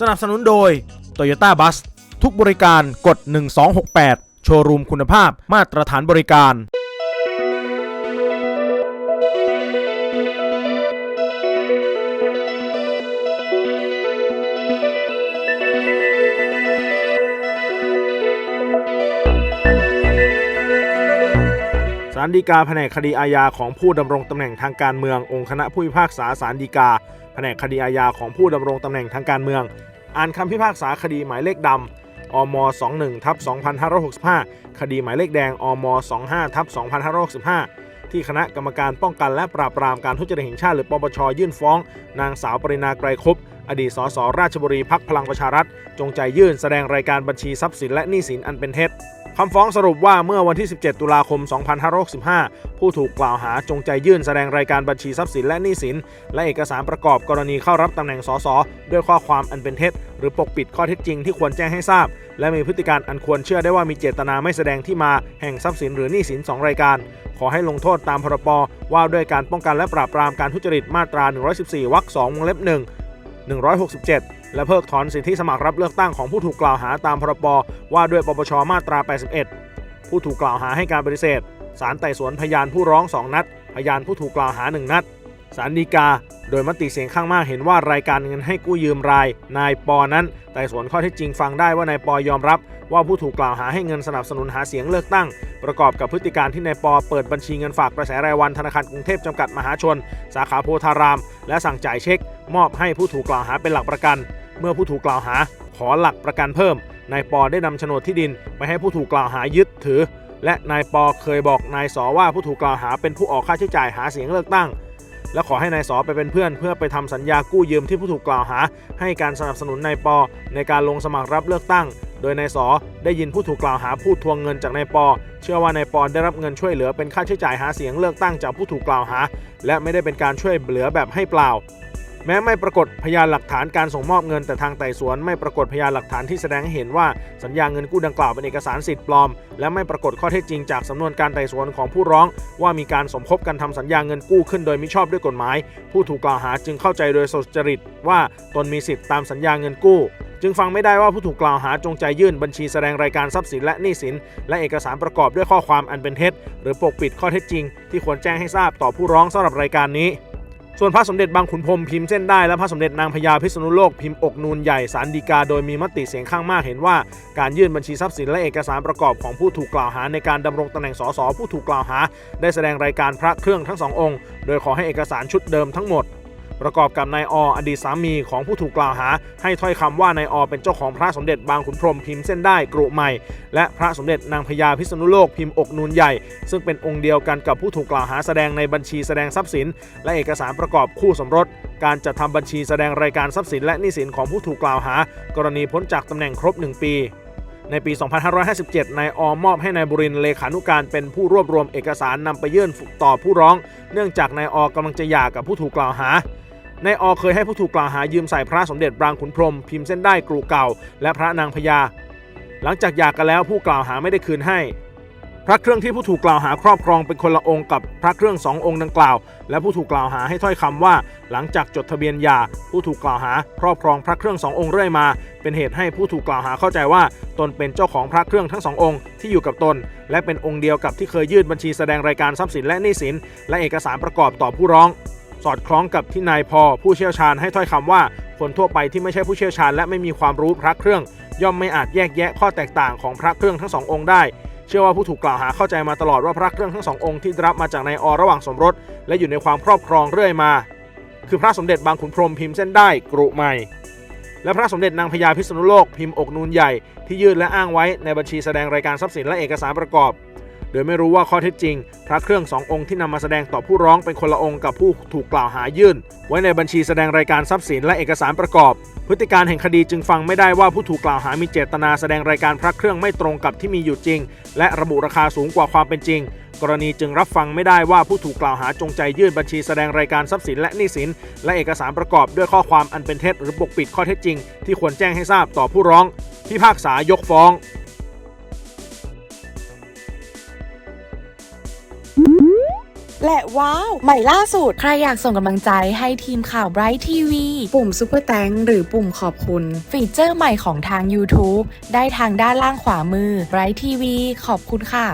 สนับสนุนโดย Toyota Bus ทุกบริการกด 1268 โชว์รูมคุณภาพมาตรฐานบริการ ศาลฎีกาแผนกคดีอาญาของผู้ดำรงตำแหน่งทางการเมืององค์คณะผู้พิพากษาศาลฎีกา แผนกคดีอาญาของผู้ดำรงตำแหน่งทางการเมือง อ่านคำพิพากษาคดีหมายเลขดำอม21ทับ2565 คดีหมายเลขแดงอม25ทับ2565 ที่คณะกรรมการป้องกันและปราบปรามการทุจริตแห่งชาติหรือปปชยื่นฟ้อง นางสาวปรินาไกรคุป อดีตสสราชบุรีพักพลังประชารัฐ จงใจยื่นแสดงรายการบัญชีทรัพย์สินและหนี้สินอันเป็นเท็จคำฟ้องสรุปว่าเมื่อวันที่ 17 ตุลาคม 2565 ผู้ถูกกล่าวหาจงใจยื่นแสดงรายการบัญชีทรัพย์สินและหนี้สิน และเอกสารประกอบกรณีเข้ารับตำแหน่งสสด้วยข้อความอันเป็นเท็จ หรือปกปิดข้อเท็จจริงที่ควรแจ้งให้ทราบ และมีพฤติการอันควรเชื่อได้ว่ามีเจตนาไม่แสดงที่มาแห่งทรัพย์สินหรือหนี้สิน 2 รายการ ขอให้ลงโทษตามพรบว่าด้วยการป้องกันและปราบปรามการทุจริตมาตรา 114 วรรค 2 วงเล็บ 1 167 และเพิกถอนสิทธิสมัครรับเลือกตั้งของผู้ถูกกล่าวหาตามพรบว่าด้วยปปชมาตรา 81 ผู้ถูกกล่าวหาให้การปฏิเสธ ศาลไต่สวนพยานผู้ร้อง 2 นัด พยานผู้ถูกกล่าวหา 1 นัด ศาลฎีกา โดยมติเสียงข้างมากเห็นว่ารายการเงินให้กู้ยืมราย นายปอนั้นไต่สวนข้อเท็จจริงฟังได้ว่านายปอยอมรับ ว่าผู้ถูกกล่าวหาให้เงินสนับสนุนหาเสียงเลือกตั้ง ประกอบกับพฤติการที่นายปอเปิดบัญชีเงินฝากกระแสรายวันธนาคารกรุงเทพจำกัดมหาชน สาขาโพธาราม และสั่งจ่ายเช็ค มอบให้ผู้ถูกกล่าวหาเป็นหลักประกัน เมื่อผู้ถูกกล่าวหา ขอหลักประกันเพิ่มนายปอได้นำโฉนดที่ดินไปให้ผู้ถูกกล่าวหายึดถือ และนายปอเคยบอกนายสอว่าผู้ถูกกล่าวหาเป็นผู้ออกค่าใช้จ่ายหาเสียงเลือกตั้ง และขอให้นายสอไปเป็นเพื่อน เพื่อไปทำสัญญากู้ยืมที่ผู้ถูกกล่าวหา ให้การสนับสนุนนายปอ ในการลงสมัครรับเลือกตั้ง โดยนายสอได้ยินผู้ถูกกล่าวหาพูดทวงเงินจากนายปอ เชื่อว่านายปอได้รับเงินช่วยเหลือเป็นค่าใช้จ่ายหาเสียงเลือกตั้งจากผู้ถูกกล่าวหา และไม่ได้เป็นการช่วยเหลือแบบให้เปล่า แม้ไม่ปรากฏพยานหลักฐานการส่งมอบเงินแต่ทางไต่สวน ไม่ปรากฏพยานหลักฐานที่แสดงให้เห็นว่าสัญญาเงินกู้ดังกล่าวเป็นเอกสารสิทธิ์ปลอม และไม่ปรากฏข้อเท็จจริงจากสำนวนการไต่สวนของผู้ร้อง ว่ามีการสมคบกันทำสัญญาเงินกู้ขึ้นโดยมิชอบด้วยกฎหมาย ผู้ถูกกล่าวหาจึงเข้าใจโดยสุจริตว่าตนมีสิทธิ์ตามสัญญาเงินกู้จึงฟังไม่ได้ว่าผู้ถูกกล่าวหาจงใจยื่นบัญชีแสดงรายการทรัพย์สินและหนี้สิน และเอกสารประกอบด้วยข้อความอันเป็นเท็จ หรือปกปิดข้อเท็จจริง ที่ควรแจ้งให้ทราบต่อผู้ร้องสำหรับรายการนี้ ส่วนพระสมเด็จบางขุนพรมพิมพ์เส้นได้และพระสมเด็จนางพญาพิษณุโลกพิมพ์อกนูนใหญ่สารดีกาโดยมีมติเสียงข้างมากเห็นว่า การยื่นบัญชีทรัพย์สินและเอกสารประกอบของผู้ถูกกล่าวหาในการดำรงตำแหน่งสสผู้ถูกกล่าวหา ได้แสดงรายการพระเครื่องทั้งสององค์ โดยขอให้เอกสารชุดเดิมทั้งหมด ประกอบกับนายออดีตสามีของผู้ถูกกล่าวหา ให้ถ้อยคำว่านายอเป็นเจ้าของพระสมเด็จบางขุนพรหมพิมพ์เส้นได้กรุใหม่ และพระสมเด็จนางพญาพิษณุโลกพิมพ์อกนูนใหญ่ ซึ่งเป็นองค์เดียวกันกับผู้ถูกกล่าวหาแสดงในบัญชีแสดงทรัพย์สิน และเอกสารประกอบคู่สมรส การจัดทำบัญชีแสดงรายการทรัพย์สินและหนี้สินของผู้ถูกกล่าวหา กรณีพ้นจากตำแหน่งครบ 1 ปีในปี 2557 นายออมอบให้นายบุรินเลขานุการเป็นผู้รวบรวมเอกสารนำไปยื่นต่อผู้ร้อง เนื่องจากนายออกำลังจะหย่ากับผู้ถูกกล่าวหา นายอเคยให้ผู้ถูกกล่าวหายืมใส่พระสมเด็จบางขุนพรมพิมพ์เส้นได้กรุเก่า และพระนางพญาหลังจากหย่ากันแล้วผู้กล่าวหาไม่ได้คืนให้ พระเครื่องที่ผู้ถูกกล่าวหาครอบครองเป็นคนละองค์กับพระเครื่องสององค์ดังกล่าว และผู้ถูกกล่าวหาให้ถ้อยคำว่า หลังจากจดทะเบียนหย่าผู้ถูกกล่าวหาครอบครองพระเครื่องสององค์เรื่อยมา เป็นเหตุให้ผู้ถูกกล่าวหาเข้าใจว่า ตนเป็นเจ้าของพระเครื่องทั้งสององค์ที่อยู่กับตน และเป็นองค์เดียวกับที่เคยยื่นบัญชีแสดงรายการทรัพย์สินและหนี้สิน และเอกสารประกอบต่อผู้ร้อง สอดคล้องกับที่นายพอผู้เชี่ยวชาญให้ถ้อยคำว่า คนทั่วไปที่ไม่ใช่ผู้เชี่ยวชาญ และไม่มีความรู้พระเครื่อง ย่อมไม่อาจแยกแยะข้อแตกต่างของพระเครื่องทั้งสององค์ได้เชื่อว่าผู้ถูกกล่าวหาเข้าใจมาตลอดว่าพระเครื่องทั้งสององค์ที่รับมาจากนายอระหว่างสมรส และอยู่ในความครอบครองเรื่อยมา คือพระสมเด็จบางขุนพรหมพิมพ์เส้นได้กรุใหม่ และพระสมเด็จนางพญาพิษณุโลกพิมพ์อกนูนใหญ่ที่ยื่นและอ้างไว้ในบัญชีแสดงรายการทรัพย์สินและเอกสารประกอบ โดยไม่รู้ว่าข้อเท็จจริง พระเครื่องสององค์ที่นำมาแสดงต่อผู้ร้องเป็นคนละองค์กับผู้ถูกกล่าวหายื่น ไว้ในบัญชีแสดงรายการทรัพย์สินและเอกสารประกอบ พฤติการแห่งคดีจึงฟังไม่ได้ว่าผู้ถูกกล่าวหามีเจตนาแสดงรายการพระเครื่องไม่ตรงกับที่มีอยู่จริง และระบุราคาสูงกว่าความเป็นจริงกรณีจึงรับฟังไม่ได้ว่าผู้ถูกกล่าวหาจงใจยื่นบัญชีแสดงรายการทรัพย์สินและหนี้สิน และเอกสารประกอบด้วยข้อความอันเป็นเท็จหรือปกปิดข้อเท็จจริง ที่ควรแจ้งให้ทราบต่อผู้ร้อง พิพากษายกฟ้อง และว้าว ใหม่ล่าสุด ใครอยากส่งกำลังใจให้ทีมข่าว Bright TV ปุ่มซุปเปอร์แตงหรือปุ่มขอบคุณ ฟีเจอร์ใหม่ของทาง YouTube ได้ทางด้านล่างขวามือ Bright TV ขอบคุณค่ะ